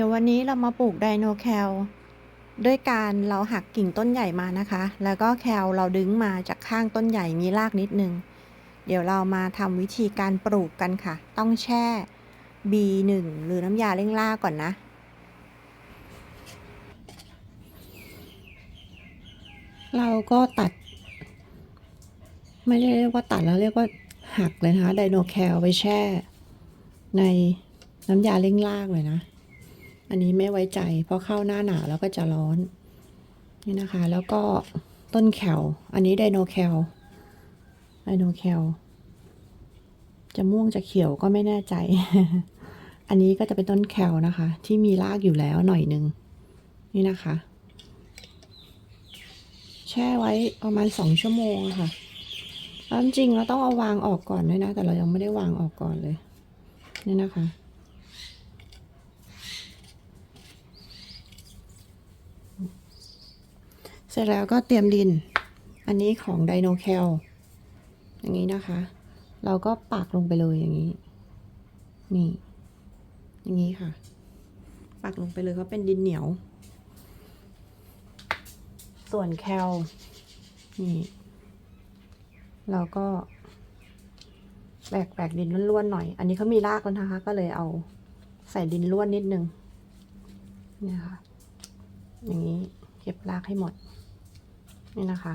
ดี๋ยววันนี้เรามาปลูกไดโนแคลด้วยการเราหักกิ่งต้นใหญ่มานะคะ แล้วก็แคลเราดึงมาจากข้างต้นใหญ่มีรากนิดนึง เดี๋ยวเรามาทำวิธีการปลูกกันค่ะ ต้องแช่ B1 หรือน้ำยาเร่งรากก่อนนะเราก็ตัด ไม่ได้เรียกว่าตัดแล้วเรียกว่าหักเลยนะคะไดโนแคลไปแช่ ในน้ำยาเร่งรากเลยนะ อันนี้ไม่ไว้ใจ เพราะเข้าหน้าหนาวแล้วก็จะร้อน นี่นะคะ แล้วก็ต้นแคลอันนี้ไดโนแคลไดโนแคลจะม่วงจะเขียวก็ไม่แน่ใจ อันนี้ก็จะเป็นต้นแคลนะคะ ที่มีรากอยู่แล้วหน่อยหนึ่งนี่นะคะ แช่ไว้ประมาณสองชั่วโมงค่ะแล้วจริงเราต้องเอาวางออกก่อนด้วยนะ แต่เรายังไม่ได้วางออกก่อนเลย นี่นะคะ เสร็จแล้วก็เตรียมดิน อันนี้ของไดโนแคลอย่างนี้นะคะ เราก็ปักลงไปเลยอย่างนี้ นี่ อย่างนี้ค่ะ ปักลงไปเลยเพราเป็นดินเหนียว ส่วนแคลนี่ เราก็แบกแบกดินล้วนๆหน่อย อันนี้เขามีรากแล้วนะคะ ก็เลยเอาใส่ดินล้วนนิดนึงเนี่ยค่ะ อย่างนี้เก็บรากให้หมด นี่นะคะ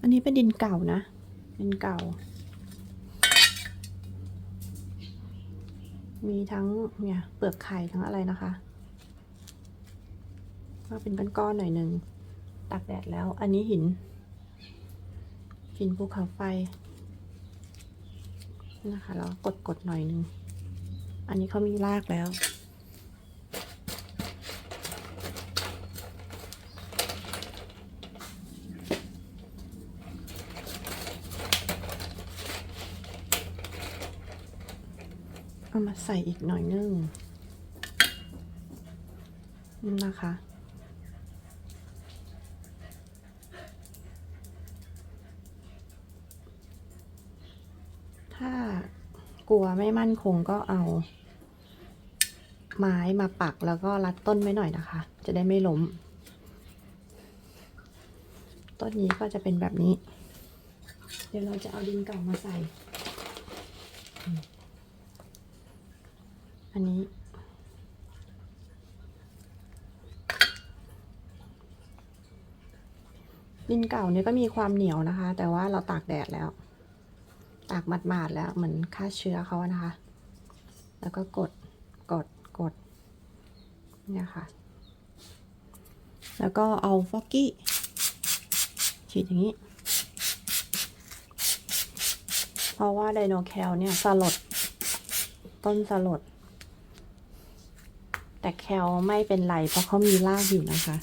อันนี้เป็นดินเก่านะ ดินเก่า มีทั้งเนี่ยเปลือกไข่ทั้งอะไรนะคะก็เป็นก้อนๆหน่อยหนึ่งตากแดดแล้ว อันนี้หิน หินภูเขาไฟนะคะแล้วกดๆหน่อยหนึง อันนี้เขามีรากแล้ว เอามาใส่อีกหน่อยนึงนี่นะคะถ้ากลัวไม่มั่นคงก็เอา ไม้มาปักแล้วก็รัดต้นไว้หน่อยนะคะ จะได้ไม่ล้ม ต้นนี้ก็จะเป็นแบบนี้ เดี๋ยวเราจะเอาดินเก่ามาใส่ อันนี้ดินเก่าเนี่ยก็มีความเหนียวนะคะ แต่ว่าเราตากแดดแล้ว ตากหมาดๆแล้วเหมือนฆ่าเชื้อเขานะคะ แล้วก็กดกด เนี่ยค่ะ แล้วก็เอาฟอกกี้ฉีดอย่างนี้ เพราะว่าไดโนแคลเนี่ยสลด ต้นสลด แต่แคลไม่เป็นไร เพราะเขามีรากอยู่นะคะ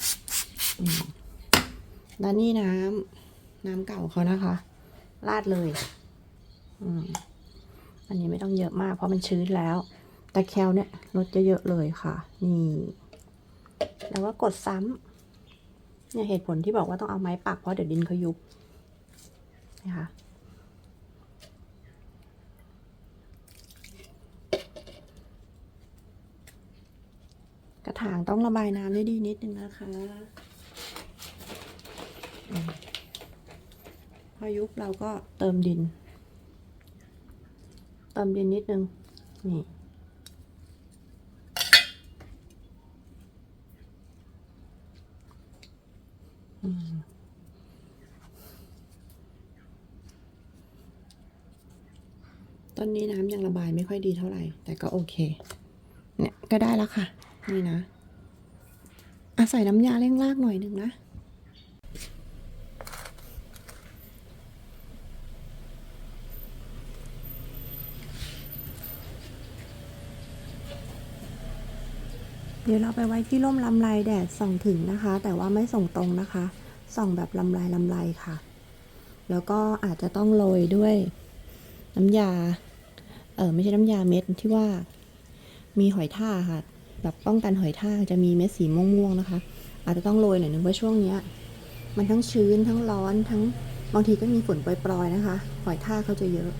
แล้วนี่น้ำน้ำเก่าเขานะคะ ราดเลย อืมอันนี้ไม่ต้องเยอะมากเพราะมันชื้นแล้ว แต่แคลเนี่ยลดเยอะๆเลยค่ะ นี่ แล้วก็กดซ้ำเนี่ยเหตุผลที่บอกว่าต้องเอาไม้ปักเพราะเดี๋ยวดินเขายุบนะคะกระถางต้องระบายน้ำได้ดีนิดนึงนะคะ พอยุบเราก็เติมดิน เติมดินนิดนึง นี่ ต้นนี้น้ำยังระบายไม่ค่อยดีเท่าไหร่ แต่ก็โอเค เนี่ยก็ได้แล้วค่ะ นี่นะอาศัยน้ำยาเร่งรากหน่อยหนึ่งนะ ดี๋ยวเราไปไว้ที่ร่มลำไรแดดส่องถึงนะคะ แต่ว่าไม่ส่งตรงนะคะ ส่องแบบลำไรลำไรค่ะ แล้วก็อาจจะต้องโรยด้วยน้ำยา เออไม่ใช่น้ำยาเม็ดที่ว่า มีหอยท่าค่ะ แบบป้องกันหอยท่าจะมีเม็ดสีม่วงๆนะคะ อาจจะต้องโรยหน่อยนึงเพราะช่วงเนี้ย มันทั้งชื้นทั้งร้อนทั้งบางทีก็มีฝนปล่อยๆนะคะ หอยท่าเขาจะเยอะ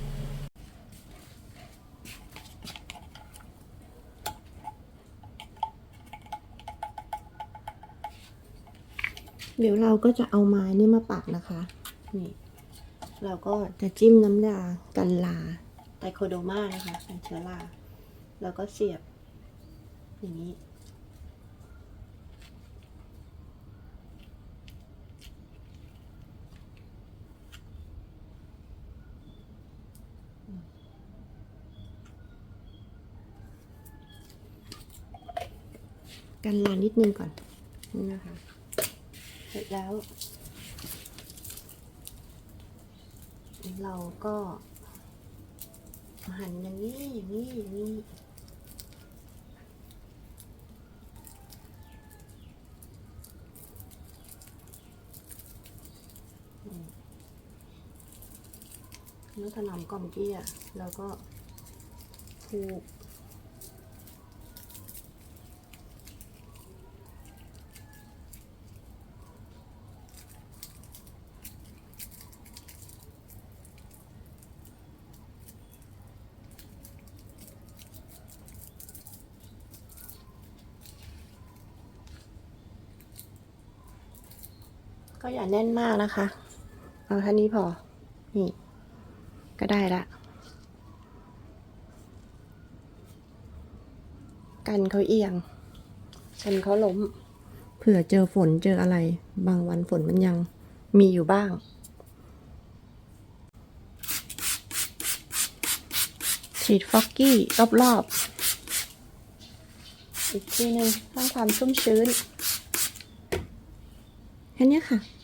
เดี๋ยวเราก็จะเอาไม้นี่มาปักนะคะ นี่ เราก็จะจิ้มน้ำยากันลาไตโคโดมานะคะเป็นเชื้อราแล้วก็เสียบ อย่างนี้ กันลานิดนึงก่อน นี่นะคะ เสร็จแล้ว เราก็หั่นอย่างนี้อย่างนี้อย่างนี้เมื่อถนอมกล่อมเกี้ยแล้วก็ผูก ก็อย่าแน่นมากนะคะ เอาเท่านี้พอ นี่ ก็ได้ละ กันเขาเอียง กันเขาล้ม เผื่อเจอฝนเจออะไร บางวันฝนมันยังมีอยู่บ้าง ฉีดฟอกกี้รอบๆ อีกทีหนึ่งสร้างความชุ่มชื้น แค่นี้ค่ะ